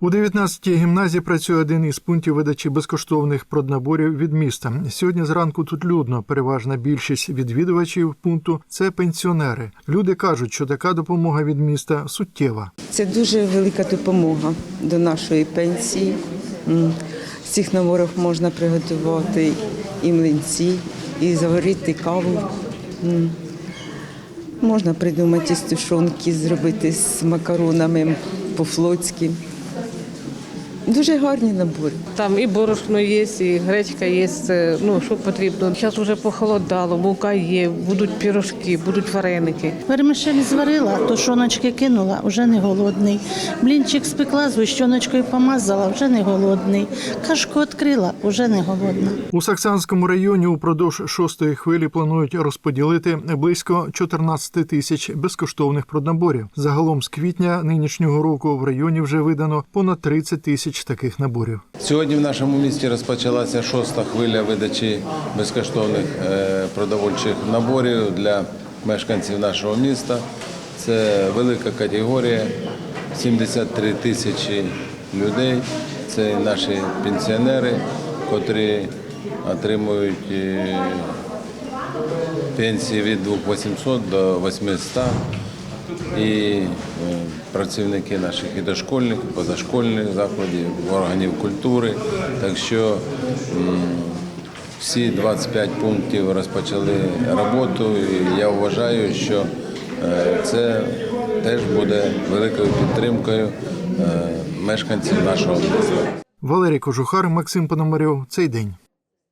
У 19-й гімназії працює один із пунктів видачі безкоштовних проднаборів від міста. Сьогодні зранку тут людно. Переважна більшість відвідувачів пункту це пенсіонери. Люди кажуть, що така допомога від міста суттєва. Це дуже велика допомога до нашої пенсії. З цих наборів можна приготувати і млинці, і заварити каву. Можна придумати із тушонки, зробити з макаронами по-флотськи. Дуже гарні набори. Там і борошно є, і гречка є, ну що потрібно. Зараз вже похолодало, мука є, будуть пірожки, будуть вареники. Вермишель зварила, тушоночки кинула, вже не голодний. Блінчик спекла, згущеночкою помазала, вже не голодний. Кашку відкрила, вже не голодна. У Саксанському районі упродовж шостої хвилі планують розподілити близько 14 тисяч безкоштовних проднаборів. Загалом з квітня нинішнього року в районі вже видано понад 30 тисяч таких наборів. Сьогодні в нашому місті розпочалася шоста хвиля видачі безкоштовних е, продовольчих наборів для мешканців нашого міста. Це велика категорія, 73 тисячі людей. Це наші пенсіонери, котрі отримують е, пенсії від 2800 до 800 і е, працівники наших і дошкольних, і позашкольних закладів, органів культури. Так що всі 25 пунктів розпочали роботу. І я вважаю, що е, це теж буде великою підтримкою е, мешканців нашого міста. Валерій Кожухар, Максим Пономарьов. Цей день.